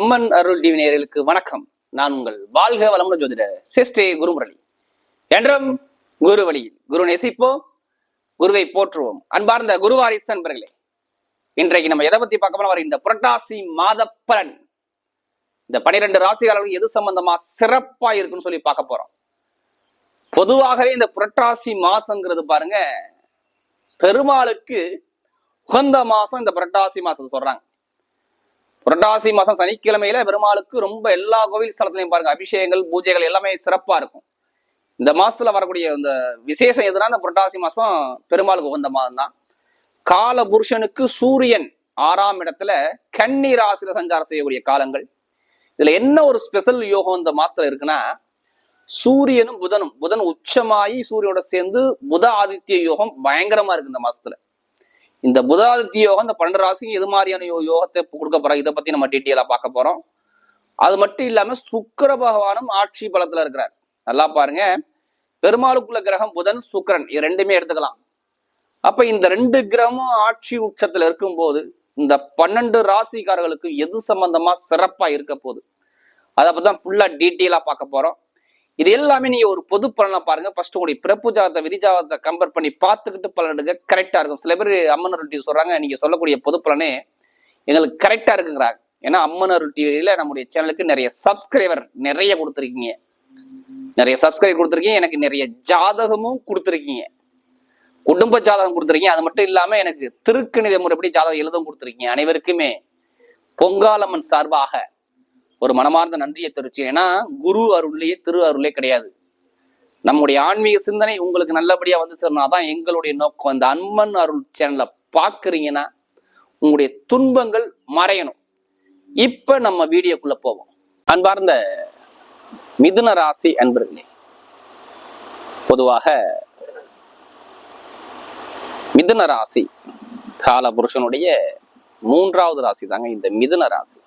அம்மன் அருள் TV நேயர்களுக்கு வணக்கம். நான் உங்கள் வாழ்க வளமுடன் ஜோதிட சிஸ்டே குருமுரளி. என்றும் குரு வழியில் குரு நெசிப்போம் குருவை போற்றுவோம். அன்பார்ந்த குருவாரிசு நண்பர்களே இன்றைக்கு நம்ம எதை பத்தி பார்க்க போறோம்? இந்த புரட்டாசி மாத பலன். இந்த பனிரெண்டு ராசிகாரர்கள் எது சம்பந்தமா சிறப்பா இருக்குன்னு சொல்லி பார்க்க போறோம். பொதுவாகவே இந்த புரட்டாசி மாசங்கிறது பாருங்க பெருமாளுக்கு உகந்த மாசம் இந்த புரட்டாசி மாசம் சொல்றாங்க. புரட்டாசி மாசம் சனிக்கிழமையில பெருமாளுக்கு ரொம்ப எல்லா கோவில் ஸ்தலத்திலையும் பாருங்க அபிஷேகங்கள் பூஜைகள் எல்லாமே சிறப்பா இருக்கும். இந்த மாசத்துல வரக்கூடிய இந்த விசேஷம் எதுனா இந்த புரட்டாசி மாசம் பெருமாளுக்கு உகந்த மாதம் தான். கால புருஷனுக்கு சூரியன் ஆறாம் இடத்துல கண்ணீர் ராசியில சஞ்சாரம் செய்யக்கூடிய காலங்கள். இதுல என்ன ஒரு ஸ்பெஷல் யோகம் இந்த மாசத்துல இருக்குன்னா சூரியனும் புதனும் புதன் உச்சமாயி சூரியனோட சேர்ந்து புத ஆதித்ய யோகம் பயங்கரமா இருக்கு இந்த மாசத்துல. இந்த புதாதித்ய யோகம் இந்த பன்னெண்டு ராசிக்கு எது மாதிரியான யோ- யோகத்தை கொடுக்க போறோம் இதை பத்தி நம்ம டீட்டெயிலா பார்க்க போறோம். அது மட்டும் இல்லாம சுக்கர பகவானும் ஆட்சி பலத்துல இருக்கிறார். நல்லா பாருங்க. பெருமாளுக்குள்ள கிரகம் புதன் சுக்கிரன். இது ரெண்டுமே எடுத்துக்கலாம். அப்ப இந்த ரெண்டு கிரகமும் ஆட்சி உச்சத்துல இருக்கும்போது இந்த பன்னெண்டு ராசிக்காரர்களுக்கு எது சம்பந்தமா சிறப்பா இருக்க போகுது? அதை பத்தி தான் ஃபுல்லா டீட்டெயிலா பார்க்க போறோம். இது எல்லாமே நீங்க ஒரு பொது பலனை பாருங்க. ஃபர்ஸ்ட் உங்களுடைய பிறப்பு ஜாதத்தை விதி ஜாதகத்தை கம்பேர் பண்ணி பார்த்துக்கிட்டு பலன் எடுக்க கரெக்டா இருக்கும். சில பேர் அம்மன் டிவி சொல்றாங்க நீங்க சொல்லக்கூடிய பொது பலனே எங்களுக்கு கரெக்டா இருக்குங்கிறாங்க. ஏன்னா அம்மன் அருள் டிவியில நம்முடைய சேனலுக்கு நிறைய சப்ஸ்கிரைபர் நிறைய கொடுத்துருக்கீங்க. நிறைய சப்ஸ்கிரைப் கொடுத்துருக்கீங்க. எனக்கு நிறைய ஜாதகமும் கொடுத்துருக்கீங்க. குடும்ப ஜாதகம் கொடுத்துருக்கீங்க. அது மட்டும் இல்லாம எனக்கு திருக்கணித முறைப்படி ஜாதகம் எழுதவும் கொடுத்துருக்கீங்க. அனைவருக்குமே பொங்காலம்மன் சார்பாக ஒரு மனமார்ந்த நன்றியை தெரிவிச்சு ஏன்னா குரு அருள்லேயே திரு அருளே கிடையாது. நம்முடைய ஆன்மீக சிந்தனை உங்களுக்கு நல்லபடியா வந்து சேரணும். அதான் எங்களுடைய நோக்கம். இந்த அன்பன் அருள் சேனலை பார்க்குறீங்கன்னா உங்களுடைய துன்பங்கள் மறையணும். இப்ப நம்ம வீடியோக்குள்ள போவோம். அன்பார்ந்த மிதுன ராசி அன்பர்களே பொதுவாக மிதுன ராசி கால புருஷனுடைய மூன்றாவது ராசி தாங்க இந்த மிதுன ராசி.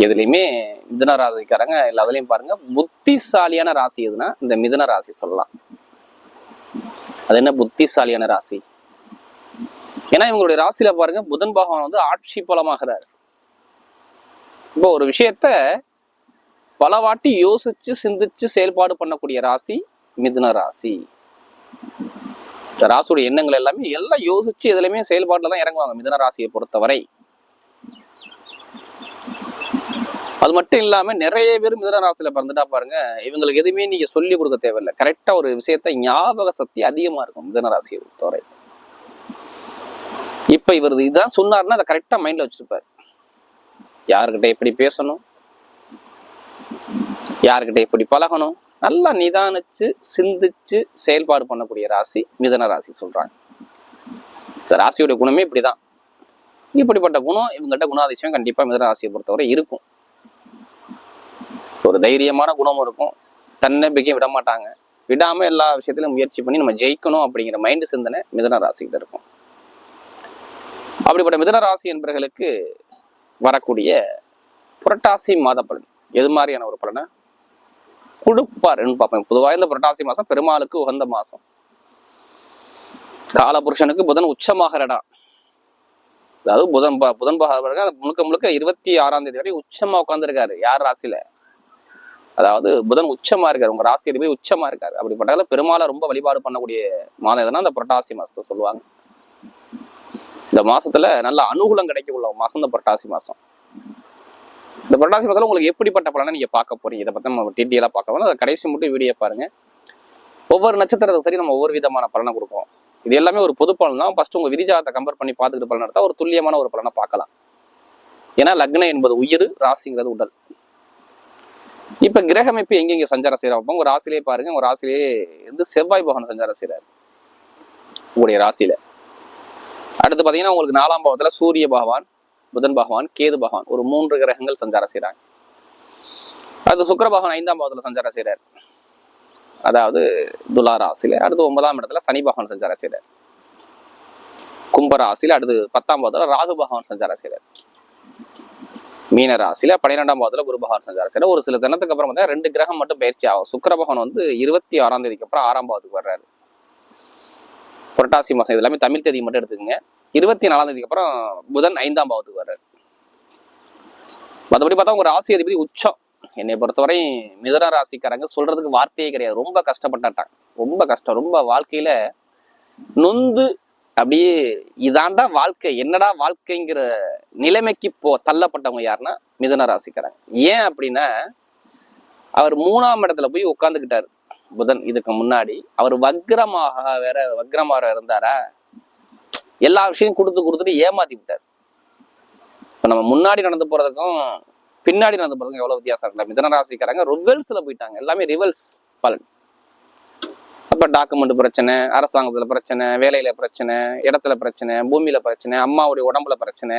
எதுலையுமே மிதன ராசிக்காரங்க எல்லாத்துலயும் பாருங்க புத்திசாலியான ராசி எதுனா இந்த மிதன ராசி சொல்லலாம். அது என்ன புத்திசாலியான ராசி? ஏன்னா இவங்களுடைய ராசியில பாருங்க புதன் பகவான் வந்து ஆட்சி பலமாகிறார் இப்போ ஒரு விஷயத்த பல வாட்டி யோசிச்சு சிந்திச்சு செயல்பாடு பண்ணக்கூடிய ராசி மிதுன ராசி. இந்த ராசியோட எண்ணங்கள் எல்லாமே எல்லாம் யோசிச்சு எதுலையுமே செயல்பாட்டுல தான் இறங்குவாங்க மிதன ராசியை பொறுத்தவரை. அது மட்டும் இல்லாம நிறைய பேர் மிதுன ராசியில பிறந்துட்டா பாருங்க இவங்களுக்கு எதுவுமே நீங்க சொல்லி கொடுக்க தேவையில்லை. கரெக்டாக ஒரு விஷயத்த ஞாபக சக்தி அதிகமா இருக்கும் மிதுன ராசியை பொறுத்தவரை. இப்ப இவர் இதுதான் சொன்னார்னா அதை கரெக்டா மைண்ட்ல வச்சிருப்பாரு. யாருக்கிட்ட எப்படி பேசணும்? யாருக்கிட்ட எப்படி பழகணும்? நல்லா நிதானிச்சு சிந்திச்சு செயல்பாடு பண்ணக்கூடிய ராசி மிதன ராசி சொல்றாங்க. இந்த ராசியோட குணமே இப்படிதான். இப்படிப்பட்ட குணம் இவங்ககிட்ட குணாதிசயம் கண்டிப்பா மிதன ராசியை பொறுத்தவரை இருக்கும். ஒரு தைரியமான குணமும் இருக்கும். தன்னம்பிக்கையும் விட மாட்டாங்க விடாம எல்லா விஷயத்திலும் முயற்சி பண்ணி நம்ம ஜெயிக்கணும் அப்படிங்கிற மைண்ட் சிந்தனை மிதன ராசிகிட்ட இருக்கும். அப்படிப்பட்ட மிதன ராசி என்பவர்களுக்கு வரக்கூடிய புரட்டாசி மாத பலன் எது மாதிரியான ஒரு பலனை? கொடுப்பாருன்னு பார்ப்பேன் பொதுவாக இந்த புரட்டாசி மாசம் பெருமாளுக்கு உகந்த மாசம். காலபுருஷனுக்கு புதன் உச்சமாகிற இடம் அதாவது புதன் ப- புதன் பகவான் முழுக்க முழுக்க இருபத்தி ஆறாம் தேதி வரை உச்சமா உட்காந்துருக்காரு யார் ராசியில? அதாவது புதன் உச்சமா இருக்காரு. உங்க ராசி போய் உச்சமா இருக்காரு. அப்படிப்பட்டதுல பெருமாளை ரொம்ப வழிபாடு பண்ணக்கூடிய மாதம் எதுனா அந்த புரட்டாசி மாசத்தை சொல்லுவாங்க. இந்த மாசத்துல நல்ல அனுகூலம் கிடைக்கக்கூடிய மாசம் இந்த புரட்டாசி மாசம். இந்த புரட்டாசி மாசத்துல உங்களுக்கு எப்படிப்பட்ட பலனை நீங்க பார்க்க போறீங்க? இதை பத்தி நம்ம டீட்டெயிலா பார்க்க போறோம். அதை கடைசி மட்டும் வீடியோ பாருங்க. ஒவ்வொரு நட்சத்திரத்துக்கு சரி நம்ம ஒவ்வொரு விதமான பலனை கொடுப்போம். இது எல்லாமே ஒரு பொது பலன் தான். ஃபர்ஸ்ட் உங்க விரிஜாதத்தை கம்பேர் பண்ணி பார்த்துக்கிட்டு பலன் எடுத்தா ஒரு துல்லியமான ஒரு பலனை பார்க்கலாம். ஏன்னா லக்னம் என்பது உயிர் ராசிங்கிறது உடல். இப்ப கிரக அமைப்பு எங்கெங்க சஞ்சாரம் செய்யறோம் உங்க ராசிலேயே பாருங்க உங்க ராசிலேயே வந்து செவ்வாய் பகவான் சஞ்சாரம் செய்யறாரு உங்களுடைய ராசியில. அடுத்து பாத்தீங்கன்னா உங்களுக்கு நாலாம் பாவத்துல சூரிய பகவான் புதன் பகவான் கேது பகவான் ஒரு மூன்று கிரகங்கள் சஞ்சாரம் செய்றாங்க. அடுத்து சுக்கர பகவான் ஐந்தாம் பாவத்துல சஞ்சாரம் செய்கிறார் அதாவது துலா ராசியில. அடுத்து ஒன்பதாம் இடத்துல சனி பகவான் சஞ்சாரம் செய்றார். கும்ப ராசியில அடுத்து பத்தாம் பாவத்துல ராகு பகவான் சஞ்சாரம் செய்றார். மீனராசியில பன்னிரெண்டாம் பாவத்துல குருபகவான் சஞ்சாரம் ஒரு சில தினத்துக்கு அப்புறம் பார்த்தா ரெண்டு கிரகம் மட்டும் பயிற்சி ஆகும். சுக்கரபகவான் வந்து இருபத்தி ஆறாம் தேதிக்கு அப்புறம் ஆறாம் பாவத்துக்கு வர்றாரு. புரட்டாசி மாசம் இது எல்லாமே தமிழ் தேதி மட்டும் எடுத்துக்கோங்க. இருபத்தி நாலாம் தேதிக்கு அப்புறம் புதன் ஐந்தாம் பாவத்துக்கு வர்றாரு. மற்றபடி பார்த்தா உங்க ராசி அதிபதி உச்சம். என்னை பொறுத்தவரை மிதன ராசிக்காரங்க சொல்றதுக்கு வார்த்தையே கிடையாது. ரொம்ப கஷ்டப்பட்டாட்டாங்க ரொம்ப கஷ்டம். ரொம்ப வாழ்க்கையில நொந்து அப்படியே இதாண்டா வாழ்க்கை. என்னடா வாழ்க்கைங்கிற நிலைமைக்கு போ தள்ளப்பட்டவங்க யாருன்னா மிதன ராசிக்காரங்க. ஏன் அப்படின்னா அவர் மூணாம் இடத்துல போய் உட்காந்துக்கிட்டாரு புதன் இதுக்கு முன்னாடி. அவர் வக்ரமாக வேற வக்ரமாக இருந்தாரா? எல்லா விஷயம் கொடுத்து கொடுத்துட்டு ஏமாத்தி விட்டார். இப்ப நம்ம முன்னாடி நடந்து போறதுக்கும் பின்னாடி நடந்து போறதுக்கும் எவ்வளவு வித்தியாசம் இருக்குல்ல மிதன ராசிக்காரங்க ரிவல்ஸ்ல போயிட்டாங்க. எல்லாமே ரிவல்ஸ் பலன். இப்போ டாக்குமெண்ட் பிரச்சனை அரசாங்கத்துல பிரச்சனை வேலையில பிரச்சனை இடத்துல பிரச்சனை பூமியில பிரச்சனை அம்மாவுடைய உடம்புல பிரச்சனை.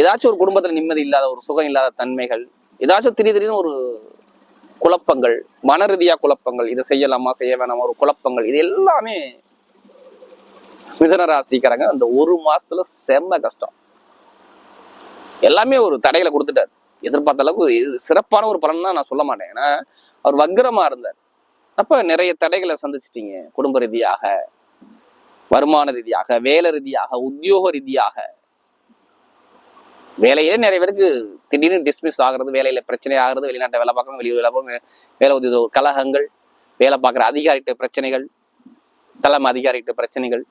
ஏதாச்சும் ஒரு குடும்பத்துல நிம்மதி இல்லாத ஒரு சுகம் இல்லாத தன்மைகள் ஏதாச்சும் திடீர் திடீர்னு ஒரு குழப்பங்கள் மன ரீதியா குழப்பங்கள் இதை செய்யலாமா செய்ய வேணாமா ஒரு குழப்பங்கள் இது எல்லாமே மிதன ராசிக்காரங்க அந்த ஒரு மாசத்துல செம்ம கஷ்டம். எல்லாமே ஒரு தடையில கொடுத்துட்டார். எதிர்பார்த்த அளவுக்கு இது சிறப்பான ஒரு பலன் தான் நான் சொல்ல மாட்டேன். ஏன்னா அவர் வக்ரமா இருந்தார். அப்ப நிறைய தடைகளை சந்திச்சிட்டீங்க. குடும்ப ரீதியாக வருமான ரீதியாக வேலை ரீதியாக உத்தியோக ரீதியாக. வேலையே நிறைய பேருக்கு திடீர்னு டிஸ்மிஸ் ஆகுறது வேலையில பிரச்சனை ஆகிறது வெளிநாட்டை வேலை பார்க்கணும் வெளியூர் வேலை பார்க்கணும் வேலை உதவி கலகங்கள் வேலை பார்க்குற அதிகாரிகிட்ட பிரச்சனைகள் தலைமை அதிகாரிகிட்ட பிரச்சனைகள்.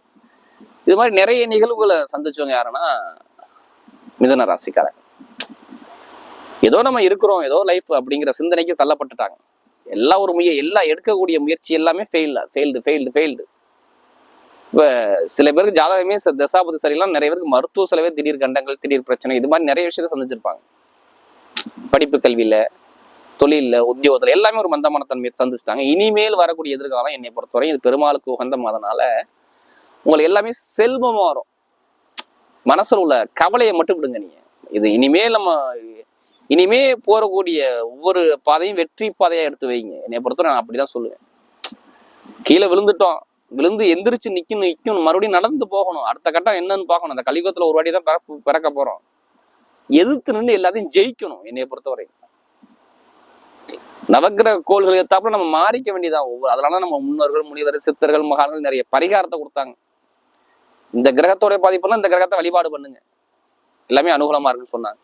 இது மாதிரி நிறைய நிகழ்வுகளை சந்திச்சவங்க யாருன்னா மிதன ராசிக்காரன் ஏதோ நம்ம இருக்கிறோம் ஏதோ லைஃப் அப்படிங்கிற சிந்தனைக்கு தள்ளப்பட்டுட்டாங்க. எல்லா ஒரு முய எல்லா எடுக்கக்கூடிய முயற்சி எல்லாமே ஃபெயில் ஃபெயில்டு ஃபெயில்டு ஃபெயில்டு இப்போ சில பேருக்கு ஜாதகமே தசாபதி சரியெல்லாம் நிறைய பேருக்கு மருத்துவ செலவே திடீர் கண்டங்கள் திடீர் பிரச்சனை இது மாதிரி நிறைய விஷயத்த சந்திச்சிருப்பாங்க. படிப்பு கல்வியில தொழிலில் உத்தியோகத்தில் எல்லாமே ஒரு மந்தமான தன்மையை சந்திச்சிட்டாங்க. இனிமேல் வரக்கூடிய எதிர்காலம் என்னை பொறுத்தவரை இது பெருமாளுக்கு உகந்த அதனால உங்களுக்கு எல்லாமே செல்வமாக வரும். மனசில் உள்ள கவலையை மட்டும் விடுங்க நீங்கள் இது இனிமேல் நம்ம இனிமே போறக்கூடிய ஒவ்வொரு பாதையும் வெற்றி பாதையா எடுத்து வைங்க. என்னை பொறுத்தவரை நான் அப்படிதான் சொல்லுவேன். கீழே விழுந்துட்டோம். விழுந்து எந்திரிச்சு நிக்கணும் நிக்கணும். மறுபடியும் நடந்து போகணும். அடுத்த கட்டம் என்னன்னு பார்க்கணும். அந்த கலிகத்துல ஒரு வாட்டி தான் பிறப்பு பிறக்க போறோம். எதிர்த்து நின்று எல்லாத்தையும் ஜெயிக்கணும் என்னைய பொறுத்தவரை. நவக்கிரக கோள்கள் ஏத்தாப்புல நம்ம மாறிக்க வேண்டியதான் ஒவ்வொரு அதனால நம்ம முன்னோர்கள் முனிவர் சித்தர்கள் மகான்கள் நிறைய பரிகாரத்தை கொடுத்தாங்க. இந்த கிரகத்தோட பாதிப்புலாம் இந்த கிரகத்தை வழிபாடு பண்ணுங்க. எல்லாமே அனுகூலமா இருக்குன்னு சொன்னாங்க.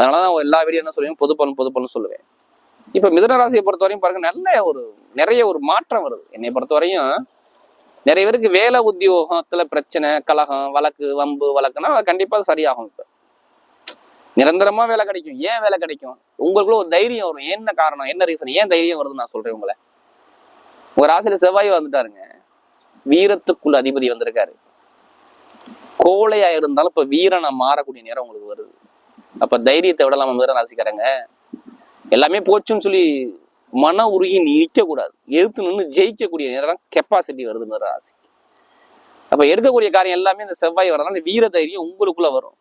அதனால தான் எல்லா வீடியோ என்ன சொல்லுவேன் பொதுப்பலன் பொதுப்பலன் சொல்லுவேன். இப்போ மிதனராசியை பொறுத்தவரையும் பாருங்க நல்ல ஒரு நிறைய ஒரு மாற்றம் வருது. என்னை பொறுத்தவரையும் நிறைய பேருக்கு வேலை உத்தியோகத்துல பிரச்சனை கலகம் வழக்கு வம்பு வழக்குன்னா அது கண்டிப்பா சரியாகும் இப்போ. நிரந்தரமா வேலை கிடைக்கும். ஏன் வேலை கிடைக்கும்? உங்களுக்குள்ள ஒரு தைரியம் வரும். என்ன காரணம்? என்ன ரீசன் ஏன் தைரியம் வருதுன்னு நான் சொல்றேன் உங்களை. உங்க ராசியில செவ்வாய் வந்துட்டாருங்க. வீரத்துக்குள்ள அதிபதி வந்திருக்காரு. கோழையா இருந்தாலும் இப்ப வீரனை மாறக்கூடிய நேரம் உங்களுக்கு வருது. அப்ப தைரியத்தை விடலாம் மிதன ராசிக்காரங்க. எல்லாமே போச்சுன்னு சொல்லி மன உருகி நிற்கக்கூடாது எதிர்த்து நின்று ஜெயிக்கக்கூடிய நேரம் கெப்பாசிட்டி வருது மிதன ராசி. அப்ப எடுக்கக்கூடிய காரியம் எல்லாமே இந்த செவ்வாய் வரதுனால வீர தைரியம் உங்களுக்குள்ள வரும்.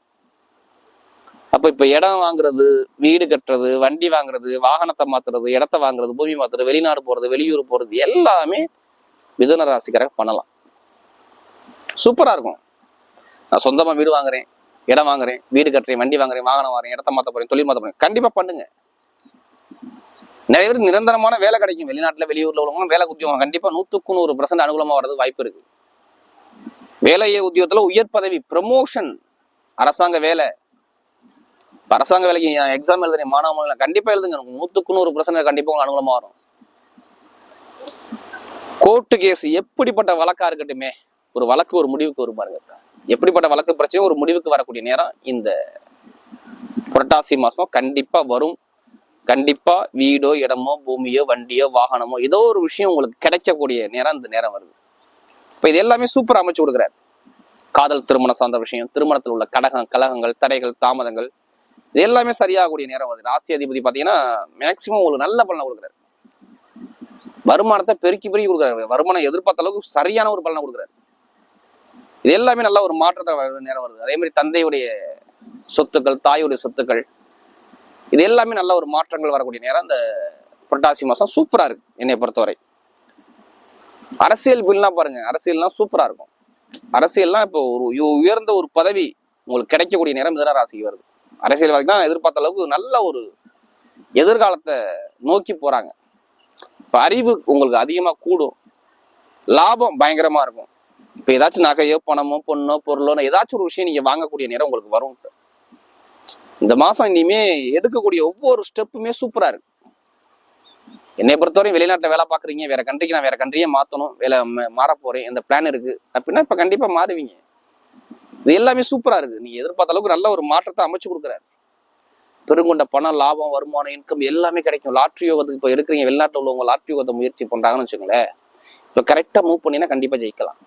அப்ப இப்ப இடம் வாங்குறது வீடு கட்டுறது வண்டி வாங்குறது வாகனத்தை மாத்துறது இடத்த வாங்குறது பூமி மாத்துறது வெளிநாடு போறது வெளியூர் போறது எல்லாமே மிதுன ராசிக்காரங்க பண்ணலாம். சூப்பரா இருக்கும். நான் சொந்தமா வீடு வாங்குறேன். இடம் வாங்குறேன் வீடு கட்டுறேன் வண்டி வாங்குறேன் வாகனம் வாங்குறேன் இடத்த மாத்த போறேன் தொழில் மாற்ற போறேன். கண்டிப்பா பண்ணுங்க. நிறைய பேருக்கு நிரந்தரமான வேலை கிடைக்கும். வெளிநாட்டுல வெளியூர்ல உள்ளவங்க வேலை உத்தியோகம் கண்டிப்பா நூத்துக்கு நூறு பர்சன்ட் அனுகூலமா வர்றது வாய்ப்பு இருக்கு. வேலையை உத்தியோகத்துல உயர் பதவி ப்ரமோஷன் அரசாங்க வேலை. அரசாங்க வேலைக்கு எக்ஸாம் எழுதுறேன் மாணவ கண்டிப்பா எழுதுங்க. நூத்துக்கு நூறு பர்சன்ட் கண்டிப்பா அனுகூலமா வரும். கோர்ட்டு கேஸ் எப்படிப்பட்ட வழக்கா இருக்கட்டுமே ஒரு வழக்கு ஒரு முடிவுக்கு வரும் பாருங்க. எப்படிப்பட்ட வழக்கு பிரச்சனையும் ஒரு முடிவுக்கு வரக்கூடிய நேரம் இந்த புரட்டாசி மாசம். கண்டிப்பா வரும். கண்டிப்பா வீடோ இடமோ பூமியோ வண்டியோ வாகனமோ ஏதோ ஒரு விஷயம் உங்களுக்கு கிடைக்கக்கூடிய நேரம் இந்த நேரம் வருது. இப்போ இது எல்லாமே சூப்பர் அமைச்சு கொடுக்குறாரு. காதல் திருமணம் சார்ந்த விஷயம் திருமணத்தில் உள்ள கடகம் கலகங்கள் தடைகள் தாமதங்கள் இது எல்லாமே சரியாகக்கூடிய நேரம் வருது. ராசி அதிபதி பாத்தீங்கன்னா மேக்சிமம் உங்களுக்கு நல்ல பலனை கொடுக்குறாரு. வருமானத்தை பெருக்கி பெருக்கி கொடுக்குறாரு. வருமானம் எதிர்பார்த்த அளவுக்கு சரியான ஒரு பலனை கொடுக்குறாரு. இது எல்லாமே நல்ல ஒரு மாற்றத்தை நேரம் வருது. அதே மாதிரி தந்தையுடைய சொத்துக்கள் தாயுடைய சொத்துக்கள் இது எல்லாமே நல்ல ஒரு மாற்றங்கள் வரக்கூடிய நேரம். அந்த புரட்டாசி மாதம் சூப்பராக இருக்கு என்னை பொறுத்தவரை. அரசியல் பில்லாம் பாருங்க அரசியல்லாம் சூப்பராக இருக்கும். அரசியல்லாம் இப்போ ஒரு உயர்ந்த ஒரு பதவி உங்களுக்கு கிடைக்கக்கூடிய நேரம் மிதன ராசிக்கு வருது. அரசியல்வாதி தான் எதிர்பார்த்த அளவுக்கு நல்ல ஒரு எதிர்காலத்தை நோக்கி போகிறாங்க இப்போ அறிவு உங்களுக்கு அதிகமாக கூடும். லாபம் பயங்கரமாக இருக்கும். இப்ப ஏதாச்சும் நகையோ பணமோ பொண்ணோ பொருளோ ஏதாச்சும் ஒரு விஷயம் நீங்க வாங்கக்கூடிய நேரம் உங்களுக்கு வரும். இந்த மாசம் இனிமே எடுக்கக்கூடிய ஒவ்வொரு ஸ்டெப்புமே சூப்பரா இருக்கு. என்னை பொறுத்தவரையும் வெளிநாட்டுல வேலை பார்க்குறீங்க வேற கண்ட்ரிக்கு நான் வேற கண்ட்ரியே மாத்தணும் வேலை மாற மாறப் போறேன் இந்த பிளான் இருக்கு? அப்படின்னா இப்ப கண்டிப்பா மாறுவீங்க. இது எல்லாமே சூப்பரா இருக்கு. நீங்க எதிர்பார்த்த அளவுக்கு நல்ல ஒரு மாற்றத்தை அமைச்சு கொடுக்குறாரு. பெருங்கொண்ட பணம் லாபம் வருமானம் இன்கம் எல்லாமே கிடைக்கும். லாட்ரி யோகத்துக்கு இப்போ இருக்கிறீங்க வெளிநாட்டில் உள்ளவங்க லாட்ரி யோகத்தை முயற்சி பண்றாங்கன்னு வச்சுக்கோங்களேன். இப்போ கரெக்டா மூவ் பண்ணினா கண்டிப்பா ஜெயிக்கலாம்.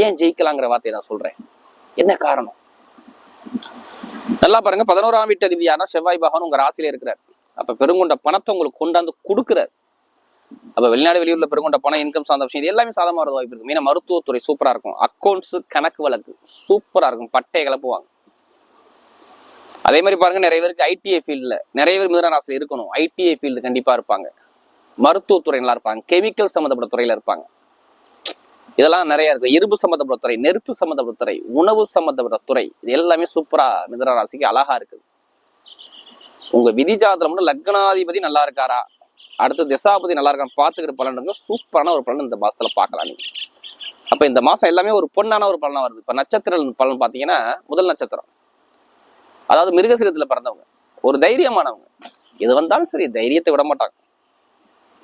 ஏன் ஜெயிக்கலாங்கிற வார்த்தையை நான் சொல்றேன். என்ன காரணம்? நல்லா பாருங்க பதினோராம் வீட்டு அதிபதியான செவ்வாய் பகவான் உங்க ராசியில இருக்கிறார். அப்ப பெருங்கொண்ட பணத்தை உங்களுக்கு கொண்டாந்து கொடுக்குறார். அப்ப வெளிநாடு வெளியூர்ல பெருங்கொண்ட பணம் இன்கம் சார்ந்த விஷயம் இது எல்லாமே சாதமா வரது வாய்ப்பு இருக்கும் மெயினா மருத்துவத்துறை சூப்பரா இருக்கும். அக்கௌண்ட்ஸ் கணக்கு வழக்கு சூப்பரா இருக்கும். பட்டையை கிளப்புவாங்க. அதே மாதிரி பாருங்க நிறைய பேருக்கு ஐடிஐ ஃபீல்டில் நிறைய பேர் மிதன ராசியில் இருக்கணும். ஐடிஐ ஃபீல்டு கண்டிப்பா இருப்பாங்க. மருத்துவத்துறை நல்லா இருப்பாங்க. கெமிக்கல் சம்மந்தப்பட்ட துறையில இருப்பாங்க. இதெல்லாம் நிறைய இருக்கு. இரும்பு சம்மந்தப்பட்ட துறை நெருப்பு சம்மந்தப்பட்ட துறை உணவு சம்மந்தப்பட்ட துறை இது எல்லாமே சூப்பரா மிதன ராசிக்கு அழகா இருக்குது உங்க விதி ஜாதகம் மட்டும் லக்னாதிபதி நல்லா இருக்காரா? அடுத்து திசாபதி நல்லா இருக்கான்னு பார்த்துக்கிற பலனுங்க சூப்பரான ஒரு பலன் இந்த மாசத்துல பார்க்கலாம் நீங்க. அப்ப இந்த மாசம் எல்லாமே ஒரு பொண்ணான ஒரு பலனா வருது. இப்ப நட்சத்திர பலன் பாத்தீங்கன்னா முதல் நட்சத்திரம். அதாவது மிருகசீரத்துல பிறந்தவங்க. ஒரு தைரியமானவங்க. எது வந்தாலும் சரி தைரியத்தை விட மாட்டாங்க.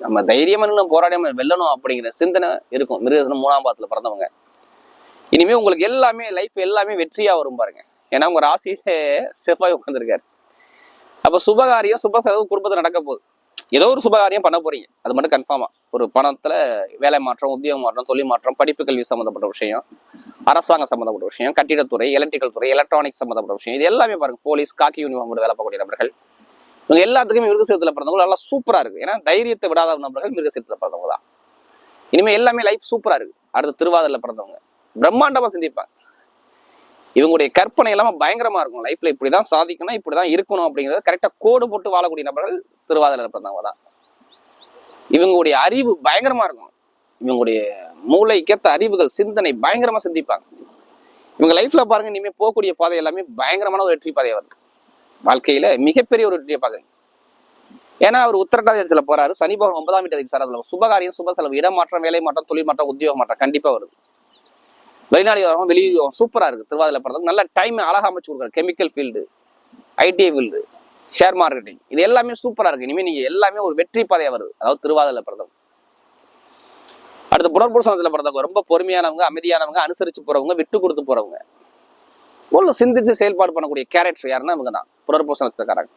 நம்ம தைரியமா நின்னு போராடாம வெல்லணும் அப்படிங்கிற சிந்தனை இருக்கும். மிருகசனம் மூணாம் பாத்துல பிறந்தவங்க. இனிமே உங்களுக்கு எல்லாமே லைஃப் எல்லாமே வெற்றியா வரும் பாருங்க. ஏன்னா உங்க ராசியிலே செவ்வாய் உட்காந்துருக்காரு அப்ப சுபகாரியம் சுப செலவு குடும்பத்தில் நடக்க போகுது. ஏதோ ஒரு சுபகாரியம் பண்ண போறீங்க. அது மட்டும் கன்ஃபார்மா ஒரு பணத்துல வேலை மாற்றம் உத்தியோக மாற்றம் தொழில் மாற்றம் படிப்பு கல்வி சம்மந்தப்பட்ட விஷயம் அரசாங்கம் சம்மந்தப்பட்ட விஷயம் கட்டிடத்துறை எலக்ட்ரிக்கல் துறை எலக்ட்ரானிக்ஸ் சம்மந்தப்பட்ட விஷயம். இது எல்லாமே பாருங்க. போலீஸ் காக்கி யூனிஃபார்ம் வேலை பார்க்கக்கூடிய நபர்கள் இவங்க எல்லாத்துக்குமே மிருகசீரத்தில் பிறந்தவங்க நல்லா சூப்பராக இருக்குது ஏன்னா தைரியத்தை விடாத நபர்கள் மிருகசீரத்தில் பிறந்தவங்க தான். இனிமேல் எல்லாமே லைஃப் சூப்பராக இருக்கு. அடுத்து திருவாதிரில் பிறந்தவங்க. பிரம்மாண்டமாக சிந்திப்பாங்க. இவங்களுடைய கற்பனை எல்லாமே பயங்கரமாக இருக்கும். லைஃப்பில் இப்படி தான் சாதிக்கணும் இப்படிதான் இருக்கணும் அப்படிங்கிறத கரெக்டாக கோடு போட்டு வாழக்கூடிய நபர்கள் திருவாதிரையில பிறந்தவங்க தான். இவங்களுடைய அறிவு பயங்கரமாக இருக்கும். இவங்களுடைய மூளைக்கேத்த அறிவுகள் சிந்தனை பயங்கரமாக சிந்திப்பாங்க. இவங்க லைஃப்பில் பாருங்க இனிமேல் போகக்கூடிய பாதை எல்லாமே பயங்கரமான ஒரு வெற்றி பாதையாக இருக்கு வாழ்க்கையில மிகப்பெரிய ஒரு வெற்றியை பாக்குறீங்க ஏன்னா அவர் உத்தரட்டாதியத்துல போறாரு. சனி பகவான் ஒன்பதாம் வீட்டு சார் அதுல சுபகாரியம் சுப செலவு இடமாற்றம் வேலை மாற்றம் தொழில் மாற்றம் உத்தியோக மாற்றம் கண்டிப்பா வருது. வெளிநாடு வரும் சூப்பரா இருக்கு. திருவாதிரை பிறந்தவங்க நல்ல டைம் அழகா அமைச்சு கொடுக்குறாரு. Chemical field ITI field share marketing இது எல்லாமே சூப்பரா இருக்கு. இனிமே நீங்க எல்லாமே ஒரு வெற்றி பாதையா வருது. அதாவது திருவாதிரை பிறந்தவங்க அடுத்து புனர்பூசனத்துல பிறந்தவங்க ரொம்ப பொறுமையானவங்க அமைதியானவங்க அனுசரிச்சு போறவங்க விட்டு கொடுத்து போறவங்க. உள்ள சிந்திச்சு செயல்பாடு பண்ணக்கூடிய கேரக்டர் யாருன்னா இவங்க தான் புனர்பூசணத்துக்காரங்க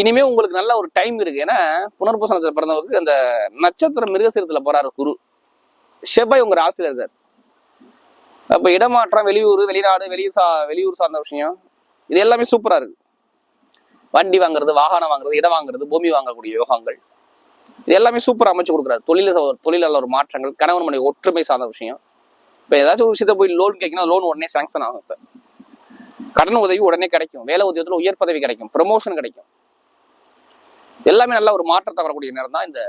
இனிமே உங்களுக்கு நல்ல ஒரு டைம் இருக்கு. ஏன்னா புனர்பூசணத்துல பிறந்தவங்களுக்கு அந்த நட்சத்திரம் மிருகசீரத்துல போறாரு குரு. செவ்வாய் உங்க ராசியில இருக்காரு. அப்ப இடமாற்றம் வெளியூர் வெளிநாடு வெளியூர் சா வெளியூர் சார்ந்த விஷயம் இது எல்லாமே சூப்பரா இருக்கு. வண்டி வாங்குறது வாகனம் வாங்குறது இடம் வாங்குறது பூமி வாங்கக்கூடிய யோகங்கள். இது எல்லாமே சூப்பரா அமைச்சு கொடுக்குறாரு. தொழில தொழிலாளர் ஒரு மாற்றங்கள் கணவன் மனைவி ஒற்றுமை சார்ந்த விஷயம். இப்போ ஏதாச்சும் ஒரு விஷயத்த போய் லோன் கேட்கணும் லோன் உடனே சாங்ஷன் ஆகும் இப்போ. கடன் உதவி உடனே கிடைக்கும். வேலை உதவியத்துல உயர் பதவி கிடைக்கும். ப்ரமோஷன் கிடைக்கும். எல்லாமே நல்ல ஒரு மாற்றத்தை வரக்கூடிய நேரம் தான் இந்த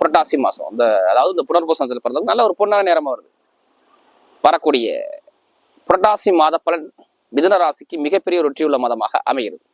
புரட்டாசி மாதம் இந்த அதாவது இந்த புனர்பூசணத்தில் பிறந்தது நல்ல ஒரு பொன்னான நேரமாக வருது. வரக்கூடிய புரட்டாசி மாத பலன் மிதன ராசிக்கு மிகப்பெரிய ஒரு வெற்றியுள்ள மாதமாக அமைகிறது.